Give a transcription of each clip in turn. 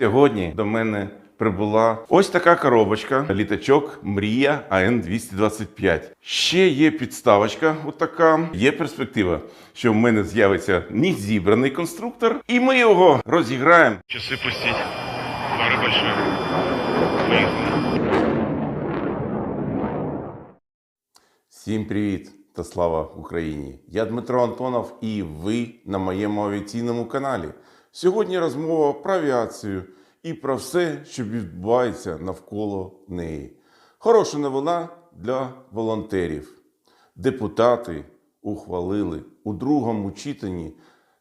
Сьогодні до мене прибула ось така коробочка, літачок Мрія АН 225. Ще є підставочка, отака. Є перспектива, що в мене з'явиться незібраний конструктор, і ми його розіграємо. Часы пустить. Море большое. Всім привіт та слава Україні! Я Дмитро Антонов і ви на моєму авіаційному каналі. Сьогодні розмова про авіацію і про все, що відбувається навколо неї. Хороша новина для волонтерів. Депутати ухвалили у другому читанні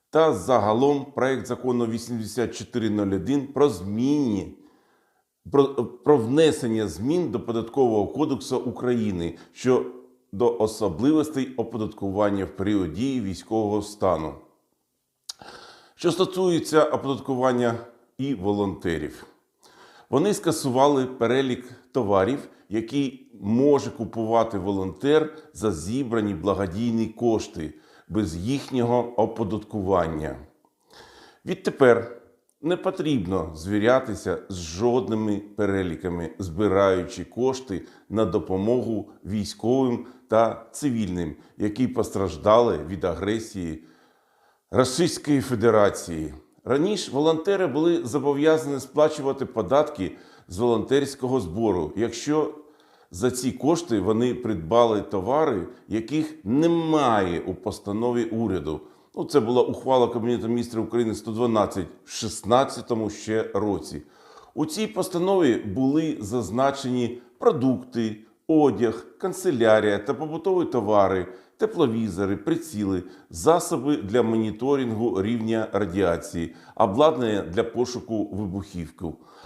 та загалом проект закону 8401 про зміни про, внесення змін до податкового кодексу України щодо особливостей оподаткування в період дії військового стану. Що стосується оподаткування і волонтерів, вони скасували перелік товарів, які може купувати волонтер за зібрані благодійні кошти без їхнього оподаткування. Відтепер не потрібно звірятися з жодними переліками, збираючи кошти на допомогу військовим та цивільним, які постраждали від агресії Російської Федерації. Раніше волонтери були зобов'язані сплачувати податки з волонтерського збору, якщо за ці кошти вони придбали товари, яких немає у постанові уряду. Ну, це була ухвала Кабінету міністрів України 112 в 16 ще році. У цій постанові були зазначені продукти, одяг, канцелярія та побутові товари, тепловізори, приціли, засоби для моніторингу рівня радіації, обладнання для пошуку вибухівки.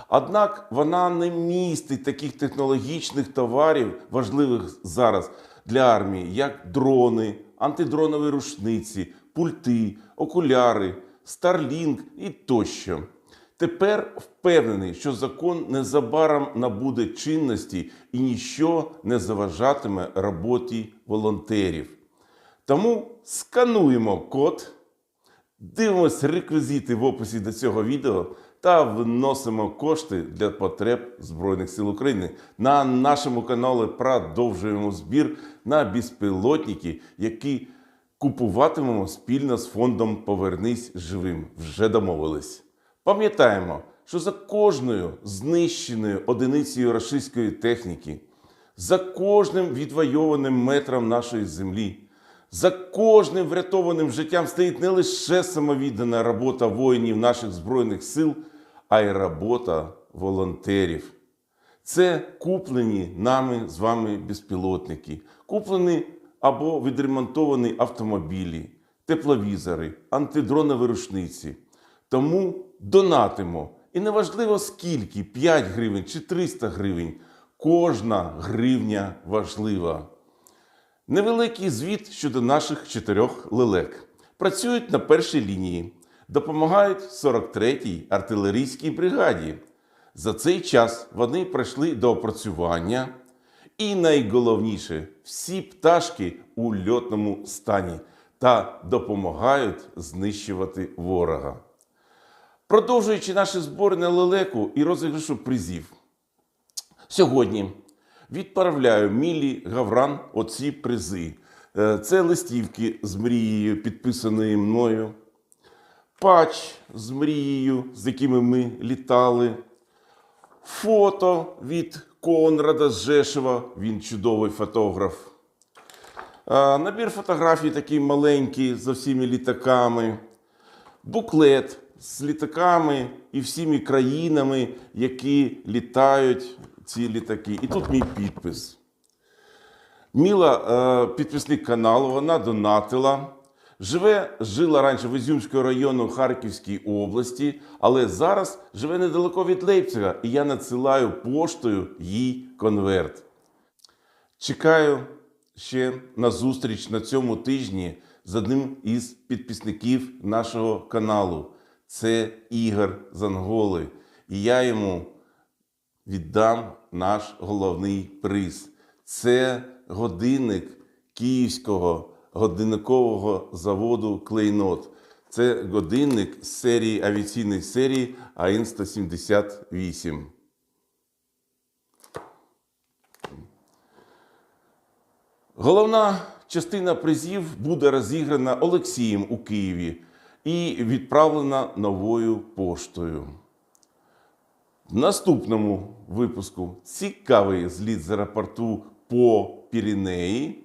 Однак вона не містить таких технологічних товарів, важливих зараз для армії, як дрони, антидронові рушниці, пульти, окуляри, Starlink і тощо. Тепер впевнений, що закон незабаром набуде чинності і ніщо не заважатиме роботі волонтерів. Тому скануємо код, дивимося реквізити в описі до цього відео та вносимо кошти для потреб Збройних сил України. На нашому каналі продовжуємо збір на безпілотники, які купуватимемо спільно з фондом Повернись живим. Вже домовились. Пам'ятаємо, що за кожною знищеною одиницею рашистської техніки, за кожним відвойованим метром нашої землі, за кожним врятованим життям стоїть не лише самовіддана робота воїнів наших Збройних сил, а й робота волонтерів. Це куплені нами з вами безпілотники, куплені або відремонтовані автомобілі, тепловізори, антидронові рушниці. Тому донатимо. І неважливо скільки 5 гривень чи 300 гривень. Кожна гривня важлива. Невеликий звіт щодо наших чотирьох лелек. Працюють на першій лінії, допомагають 43-й артилерійській бригаді. За цей час вони пройшли до опрацювання. І найголовніше, всі пташки у льотному стані та допомагають знищувати ворога. Продовжуючи наші збори на лелеку і розіграшу призів, сьогодні відправляю Мілі Гавран оці призи. Е, Це листівки з мрією, підписаної мною, патч з мрією, з якими ми літали, фото від Конрада Жешева, він чудовий фотограф. Е, Набір фотографій такий маленький з всіми літаками, буклет з літаками і всіми країнами, які літають ці літаки. І тут мій підпис. Міла е, підписник каналу, вона донатила. Живе, жила раніше в Ізюмському району Харківській області, але зараз живе недалеко від Лейпцига, і я надсилаю поштою їй конверт. Чекаю ще на зустріч на цьому тижні з одним із підписників нашого каналу. Це Ігор з Анголи. І я йому віддам наш головний приз. Це годинник Київського годинникового заводу Клейнот. Це годинник з серії авіаційної серії АІН 178. Головна частина призів буде розіграна Олексієм у Києві і відправлена новою поштою. В наступному випуску цікавий зліт з аеропорту по Піренеї.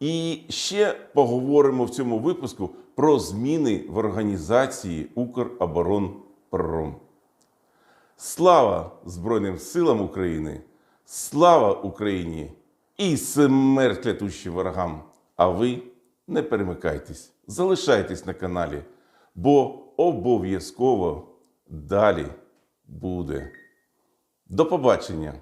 І ще поговоримо в цьому випуску про зміни в організації Укроборонпром. Слава Збройним силам України! Слава Україні! І смерть лятущим ворогам! А ви не перемикайтесь, залишайтесь на каналі, бо обов'язково далі буде. До побачення!